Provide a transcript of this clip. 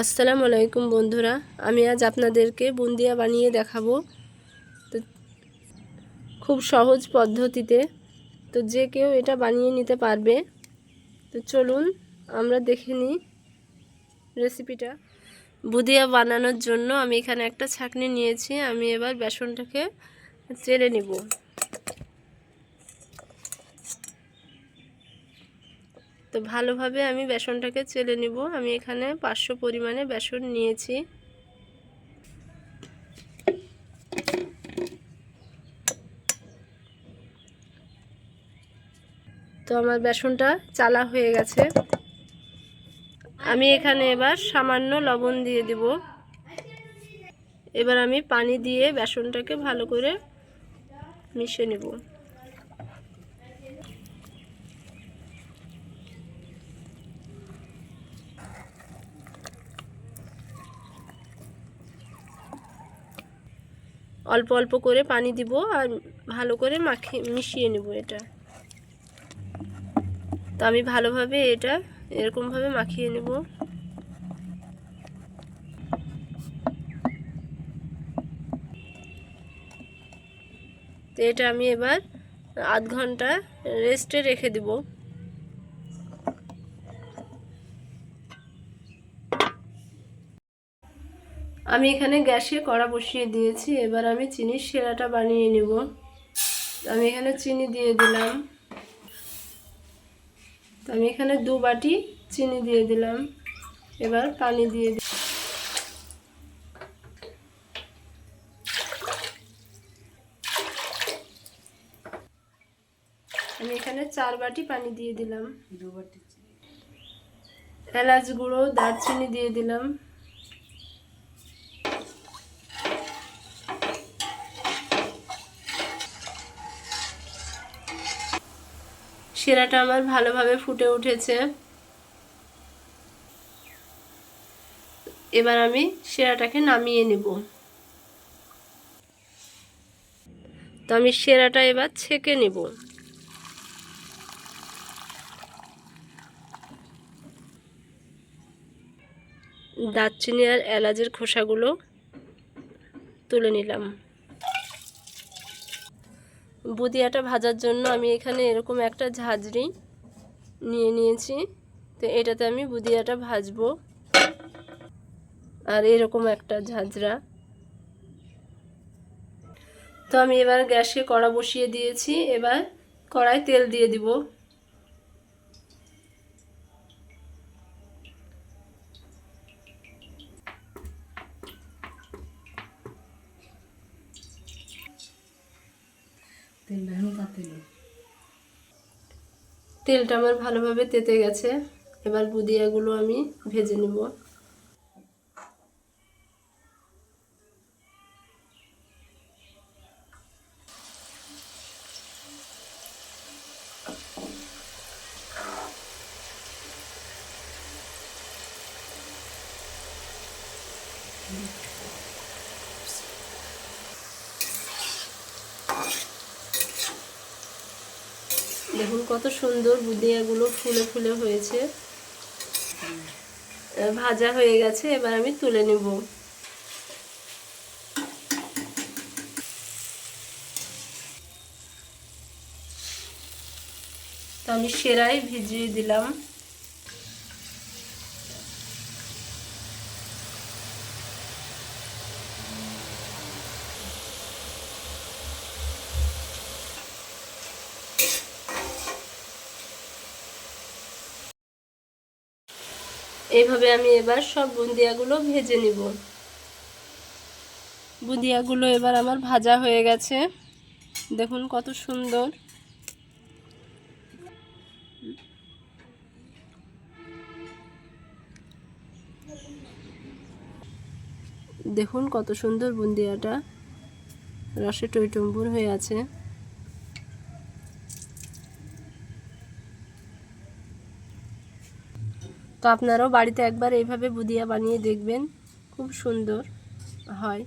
আসসালামু আলাইকুম বন্ধুরা, আমি আজ আপনাদেরকে বুন্দিয়া বানিয়ে দেখাবো। তো খুব সহজ পদ্ধতিতে, তো যে কেউ এটা বানিয়ে নিতে পারবে। তো চলুন আমরা দেখে নিই রেসিপিটা। বুদিয়া বানানোর জন্য আমি এখানে একটা ছাকনি নিয়েছি, আমি এবার বেসনটাকে চেলে নিব। তো ভালোভাবে আমি বেসনটাকে চেলে নিব। আমি এখানে পাঁচশো পরিমাণে বেসন নিয়েছি। তো আমার বেসনটা চালা হয়ে গেছে। আমি এখানে এবার সামান্য লবণ দিয়ে দিব। এবার আমি পানি দিয়ে বেসনটাকে ভালো করে মিশিয়ে নেব। অল্প অল্প করে পানি দিব আর ভালো করে মাখিয়ে মিশিয়ে নেব এটা। তো আমি ভালোভাবে এটা এরকমভাবে মাখিয়ে নেব। তো এটা আমি এবার আধ ঘণ্টা রেস্টে রেখে দেব। আমি এখানে গ্যাসে কড়া বসিয়ে দিয়েছি এবার আমি চিনির সেরাটা বানিয়ে নেব। আমি এখানে চিনি দিয়ে দিলাম। আমি এখানে দু বাটি চিনি দিয়ে দিলাম। এবার পানি দিয়ে আমি এখানে চার বাটি পানি দিয়ে দিলাম। এলাচ গুঁড়ো দারচিনি দিয়ে দিলাম। সেরাটা আমার ভালোভাবে ফুটে উঠেছে। এবার আমি সেরাটাকে নামিয়ে নেব। তো আমি সেরাটা এবার ছেঁকে নেব। দারচিনি আর এলাচের খোসাগুলো তুলে নিলাম। বুদিয়াটা ভাজার জন্য আমি এখানে এরকম একটা ঝাঁঝরি নিয়ে নিয়েছি। তো এটাতে আমি বুদিয়াটা ভাজবো। আর এরকম একটা ঝাঁঝরা। তো আমি এবার গ্যাসে কড়া বসিয়ে দিয়েছি। এবার কড়ায় তেল দিয়ে দিব। তেলটা আমার ভালোভাবে তেতে গেছে। এবার বুদিয়াগুলো আমি ভেজে নেব। দেখুন, কত সুন্দর বুদিয়াগুলো ফুলে ফুলে হয়েছে। ভাজা হয়ে গেছে, এবার আমি তুলে নেব। তো আমি সেরাই ভিজিয়ে দিলাম। এইভাবে আমি এবার সব বুন্দিয়াগুলো ভেজে নিব। বুন্দিয়াগুলো এবার আমার ভাজা হয়ে গেছে। দেখুন কত সুন্দর। দেখুন কত সুন্দর বুন্দিয়াটা। রসে টইটম্বুর হয়ে আছে। তো আপনারাও বাড়িতে একবার এইভাবে বুদিয়া বানিয়ে দেখবেন। খুব সুন্দর হয়।